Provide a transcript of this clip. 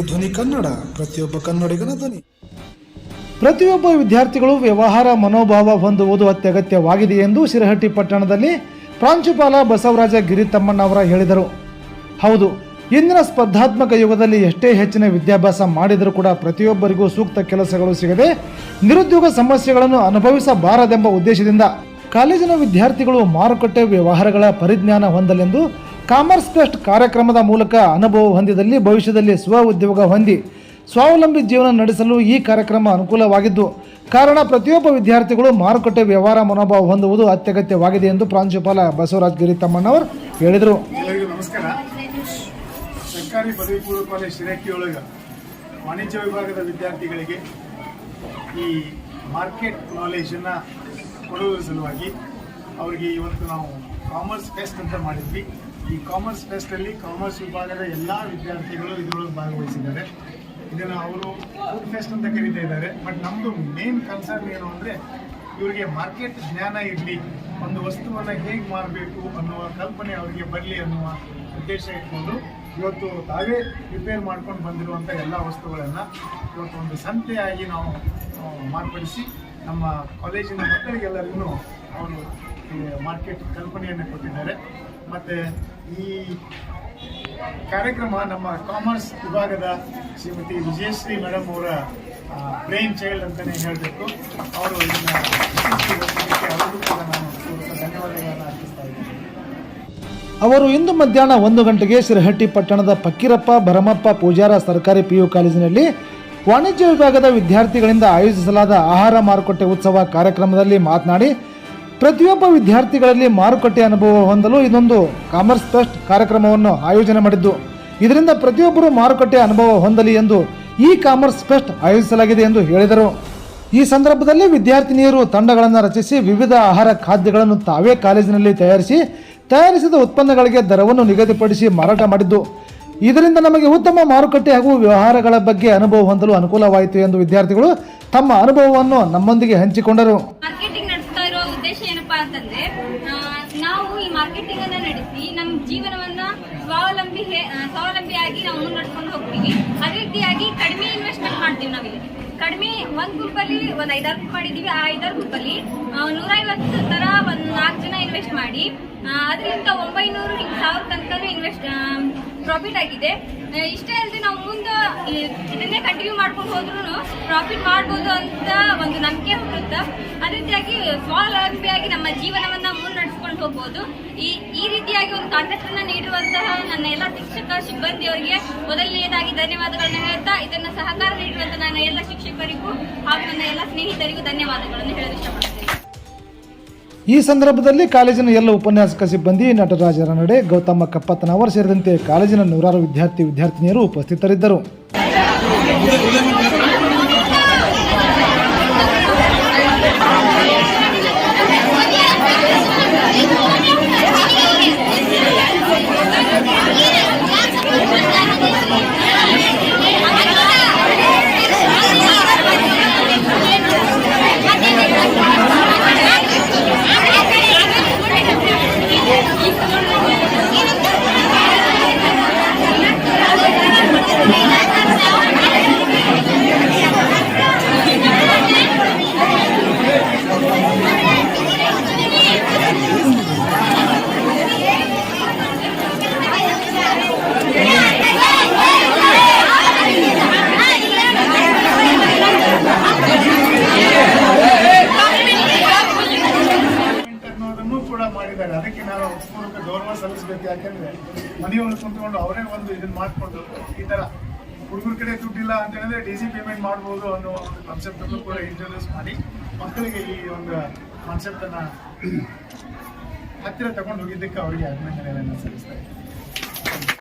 ಧ್ವನಿ ಕನ್ನಡ, ಪ್ರತಿಯೊಬ್ಬ ಕನ್ನಡಿಗನ ಧ್ವನಿ. ಪ್ರತಿಯೊಬ್ಬ ವಿದ್ಯಾರ್ಥಿಗಳು ವ್ಯವಹಾರ ಮನೋಭಾವ ಹೊಂದುವುದು ಅತ್ಯಗತ್ಯವಾಗಿದೆ ಎಂದು ಶಿರಹಟ್ಟಿ ಪಟ್ಟಣದಲ್ಲಿ ಪ್ರಾಂಶುಪಾಲ ಬಸವರಾಜ ಗಿರಿತಮ್ಮಣ್ಣ ಅವರ ಹೇಳಿದರು. ಹೌದು, ಇಂದಿನ ಸ್ಪರ್ಧಾತ್ಮಕ ಯುಗದಲ್ಲಿ ಎಷ್ಟೇ ಹೆಚ್ಚಿನ ವಿದ್ಯಾಭ್ಯಾಸ ಮಾಡಿದರೂ ಕೂಡ ಪ್ರತಿಯೊಬ್ಬರಿಗೂ ಸೂಕ್ತ ಕೆಲಸಗಳು ಸಿಗದೆ ನಿರುದ್ಯೋಗ ಸಮಸ್ಯೆಗಳನ್ನು ಅನುಭವಿಸಬಾರದೆಂಬ ಉದ್ದೇಶದಿಂದ ಕಾಲೇಜಿನ ವಿದ್ಯಾರ್ಥಿಗಳು ಮಾರುಕಟ್ಟೆ ವ್ಯವಹಾರಗಳ ಪರಿಜ್ಞಾನ ಹೊಂದಲೆಂದು ಕಾಮರ್ಸ್ ಟ್ರಸ್ಟ್ ಕಾರ್ಯಕ್ರಮದ ಮೂಲಕ ಅನುಭವ ಹೊಂದಿದಲ್ಲಿ ಭವಿಷ್ಯದಲ್ಲಿ ಸ್ವ ಉದ್ಯೋಗ ಹೊಂದಿ ಸ್ವಾವಲಂಬಿ ಜೀವನ ನಡೆಸಲು ಈ ಕಾರ್ಯಕ್ರಮ ಅನುಕೂಲವಾಗಿದ್ದು, ಕಾರಣ ಪ್ರತಿಯೊಬ್ಬ ವಿದ್ಯಾರ್ಥಿಗಳು ಮಾರುಕಟ್ಟೆ ವ್ಯವಹಾರ ಮನೋಭಾವ ಹೊಂದುವುದು ಅತ್ಯಗತ್ಯವಾಗಿದೆ ಎಂದು ಪ್ರಾಂಶುಪಾಲ ಬಸವರಾಜ್ ಗಿರಿ ತಮ್ಮಣ್ಣವರು ಹೇಳಿದರು. ನಮಸ್ಕಾರ. ಸರ್ಕಾರಿ ಪದವಿ ಪೂರ್ವ ಕಾಲೇಜ್ ವಾಣಿಜ್ಯ ವಿಭಾಗದ ವಿದ್ಯಾರ್ಥಿಗಳಿಗೆ ಈ ಮಾರ್ಕೆಟ್ ನಾಲೆಜನ್ನು ಕೊಡುವುದರ ಸಲುವಾಗಿ ಅವರಿಗೆ ಇವತ್ತು ನಾವು ಕಾಮರ್ಸ್ ಫೆಸ್ಟ್ ಅಂತ ಮಾಡಿದ್ವಿ. ಈ ಕಾಮರ್ಸ್ ಫೆಸ್ಟಲ್ಲಿ ಕಾಮರ್ಸ್ ವಿಭಾಗದ ಎಲ್ಲ ವಿದ್ಯಾರ್ಥಿಗಳು ಇದರೊಳಗೆ ಭಾಗವಹಿಸಿದ್ದಾರೆ. ಇದನ್ನು ಅವರು ಫುಡ್ ಫೆಸ್ಟ್ ಅಂತ ಕರೀತಾ ಇದ್ದಾರೆ. ಬಟ್ ನಮ್ಮದು ಮೇನ್ ಕನ್ಸರ್ನ್ ಏನು ಅಂದರೆ ಇವರಿಗೆ ಮಾರ್ಕೆಟ್ ಜ್ಞಾನ ಇರಲಿ, ಒಂದು ವಸ್ತುವನ್ನು ಹೇಗೆ ಮಾರಬೇಕು ಅನ್ನುವ ಕಲ್ಪನೆ ಅವರಿಗೆ ಬರಲಿ ಅನ್ನುವ ಉದ್ದೇಶ ಇಟ್ಕೊಂಡು ಇವತ್ತು ತಾವೇ ಪ್ರಿಪೇರ್ ಮಾಡ್ಕೊಂಡು ಬಂದಿರುವಂಥ ಎಲ್ಲ ವಸ್ತುಗಳನ್ನು ಇವತ್ತು ಒಂದು ಸಂತೆಯಾಗಿ ನಾವು ಮಾರ್ಪಡಿಸಿ ನಮ್ಮ ಕಾಲೇಜಿನ ಮಕ್ಕಳಿಗೆಲ್ಲರಿಗೂ ಅವರು ಮಾರ್ಕೆಟ್ ಕಲ್ಪನೆಯನ್ನು ಕೊಟ್ಟಿದ್ದಾರೆ. ಮತ್ತು ಈ ಕಾರ್ಯಕ್ರಮ ನಮ್ಮ ಕಾಮರ್ಸ್ ವಿಭಾಗದ ಶ್ರೀಮತಿ ವಿಜಯಶ್ರೀ ಮೇಡಮ್ ಅವರ ಬ್ರೈನ್ ಚೈಲ್ಡ್ ಅಂತಲೇ ಹೇಳಬೇಕು. ಅವರು ಇದನ್ನು ಧನ್ಯವಾದಗಳನ್ನು ಅವರು ಇಂದು ಮಧ್ಯಾಹ್ನ ಒಂದು ಗಂಟೆಗೆ ಶಿರಹಟ್ಟಿ ಪಟ್ಟಣದ ಫಕ್ಕೀರಪ್ಪ ಭರಮಪ್ಪ, ಪೂಜಾರ ಸರ್ಕಾರಿ ಪಿಯು ಕಾಲೇಜಿನಲ್ಲಿ ವಾಣಿಜ್ಯ ವಿಭಾಗದ ವಿದ್ಯಾರ್ಥಿಗಳಿಂದ ಆಯೋಜಿಸಲಾದ ಆಹಾರ ಮಾರುಕಟ್ಟೆ ಉತ್ಸವ ಕಾರ್ಯಕ್ರಮದಲ್ಲಿ ಮಾತನಾಡಿ ಪ್ರತಿಯೊಬ್ಬ ವಿದ್ಯಾರ್ಥಿಗಳಲ್ಲಿ ಮಾರುಕಟ್ಟೆ ಅನುಭವ ಹೊಂದಲು ಇದೊಂದು ಕಾಮರ್ಸ್ ಫೆಸ್ಟ್ ಕಾರ್ಯಕ್ರಮವನ್ನು ಆಯೋಜನೆ ಮಾಡಿದ್ದು. ಇದರಿಂದ ಪ್ರತಿಯೊಬ್ಬರು ಮಾರುಕಟ್ಟೆ ಅನುಭವ ಹೊಂದಲಿ ಎಂದು ಈ ಕಾಮರ್ಸ್ ಫೆಸ್ಟ್ ಆಯೋಜಿಸಲಾಗಿದೆ ಎಂದು ಹೇಳಿದರು. ಈ ಸಂದರ್ಭದಲ್ಲಿ ವಿದ್ಯಾರ್ಥಿನಿಯರು ತಂಡಗಳನ್ನು ರಚಿಸಿ ವಿವಿಧ ಆಹಾರ ಖಾದ್ಯಗಳನ್ನು ತಾವೇ ಕಾಲೇಜಿನಲ್ಲಿ ತಯಾರಿಸಿ, ತಯಾರಿಸಿದ ಉತ್ಪನ್ನಗಳಿಗೆ ದರವನ್ನು ನಿಗದಿಪಡಿಸಿ ಮಾರಾಟ ಮಾಡಿದ್ದು. ಇದರಿಂದ ನಮಗೆ ಉತ್ತಮ ಮಾರುಕಟ್ಟೆ ಹಾಗೂ ವ್ಯವಹಾರಗಳ ಬಗ್ಗೆ ಅನುಭವ ಹೊಂದಲು ಅನುಕೂಲವಾಯಿತು ಎಂದು ವಿದ್ಯಾರ್ಥಿಗಳು ತಮ್ಮ ಅನುಭವವನ್ನು ನಮ್ಮೊಂದಿಗೆ ಹಂಚಿಕೊಂಡರು ಮಾರ್ಕೆಟಿಂಗ್ ನಡೆಸ್ತಾ ಇರೋ ಉದ್ದೇಶ ಏನಪ್ಪಾ ಅಂತಂದ್ರೆ ಆ, ನಾವು ಈ ಮಾರ್ಕೆಟಿಂಗ್ ಅನ್ನ ನಡೆಸಿ ನಮ್ಮ ಜೀವನವನ್ನ ಸ್ವಾವಲಂಬಿ ಸ್ವಾವಲಂಬಿಯಾಗಿ ನಾವು ಮುನ್ನಡೆಸ್ಕೊಂಡು ಹೋಗ್ತೀವಿ. ಅದೇ ರೀತಿಯಾಗಿ ಕಡಿಮೆ ಇನ್ವೆಸ್ಟ್ಮೆಂಟ್ ಮಾಡ್ತೀವಿ ನಾವಿಲ್ಲಿ. ಕಡಿಮೆ ಒಂದ್ ಗ್ರೂಪ್ ಅಲ್ಲಿ ಒಂದ್ ಐದಾರು ಗ್ರೂಪ್ ಮಾಡಿದೀವಿ ಆ ಐದಾರು ಗ್ರೂಪ್ ಅಲ್ಲಿ ನೂರೈವತ್ತು ತರ ಒಂದ್ ನಾಲ್ಕು ಜನ ಇನ್ವೆಸ್ಟ್ ಮಾಡಿ ಅದರಿಂದ ಒಂಬೈನೂರು ಸಾವಿರ ತನಕ ಇನ್ವೆಸ್ಟ್ ಪ್ರಾಫಿಟ್ ಆಗಿದೆ. ಇಷ್ಟೇ ಅಲ್ಲದೆ ನಾವು ಮುಂದೆ ಇದನ್ನೇ ಕಂಟಿನ್ಯೂ ಮಾಡ್ಕೊಂಡು ಹೋದ್ರೂ ಪ್ರಾಫಿಟ್ ಮಾಡ್ಬೋದು ಅಂತ ಒಂದು ನಂಬಿಕೆ ಹುಟ್ಟುತ್ತೆ ಅದೇ ರೀತಿಯಾಗಿ ಸ್ವಾವಲಂಬಿಯಾಗಿ ನಮ್ಮ ಜೀವನವನ್ನ ಮುನ್ನಡೆಸ್ಕೊಂಡು ಹೋಗ್ಬೋದು. ಈ ಈ ರೀತಿಯಾಗಿ ಒಂದು ಕಾಂಟ್ಯಾಕ್ಟ್ ಅನ್ನ ನನ್ನ ಎಲ್ಲ ಶಿಕ್ಷಕ, ಸಿಬ್ಬಂದಿಯವರಿಗೆ ಮೊದಲನೆಯದಾಗಿ ಧನ್ಯವಾದಗಳನ್ನ ಹೇಳ್ತಾ, ಇದನ್ನ ಸಹಕಾರ ನೀಡಿರುವಂತಹ ನನ್ನ ಎಲ್ಲ ಶಿಕ್ಷಕರಿಗೂ ಹಾಗೂ ನನ್ನ ಎಲ್ಲ ಸ್ನೇಹಿತರಿಗೂ ಧನ್ಯವಾದಗಳನ್ನು ಹೇಳಲು ಇಷ್ಟಪಡ್ತೇನೆ. ಈ ಸಂದರ್ಭದಲ್ಲಿ ಕಾಲೇಜಿನ ಎಲ್ಲ ಉಪನ್ಯಾಸಕ ಸಿಬ್ಬಂದಿ ನಟರಾಜ ರನಡೆ ಗೌತಮ ಕಪ್ಪತ್ತನವರ್ ಸೇರಿದಂತೆ ಕಾಲೇಜಿನ ನೂರಾರು ವಿದ್ಯಾರ್ಥಿ, ವಿದ್ಯಾರ್ಥಿನಿಯರು ಉಪಸ್ಥಿತರಿದ್ದರು. ಸಲ್ಲಿಸಬೇಕು ಯಾಕೆಂದ್ರೆ ಮನೆಯವರು ಕುಂತ್ಕೊಂಡು ಅವರೇ ಒಂದು ಇದನ್ನ ಮಾಡಿಕೊಂಡು ಈ ತರ ಹುಡುಗರ ಕಡೆ ದುಡ್ಡಿಲ್ಲ ಅಂತ ಹೇಳಿದ್ರೆ ಡಿ ಸಿ ಪೇಮೆಂಟ್ ಮಾಡ್ಬೋದು ಅನ್ನೋ ಒಂದು ಕಾನ್ಸೆಪ್ಟ್ ಅನ್ನು ಕೂಡ ಇಂಟ್ರೊಡ್ಯೂಸ್ ಮಾಡಿ ಮಕ್ಕಳಿಗೆ ಈ ಒಂದು ಕಾನ್ಸೆಪ್ಟ್ ಅನ್ನ ಹತ್ತಿರ ತಗೊಂಡು ಹೋಗಿದ್ದಕ್ಕೆ ಅವರಿಗೆ ಅಭಿನಂದನೆಗಳನ್ನು ಸಲ್ಲಿಸ್ತಾ ಇದ್ದೀನಿ.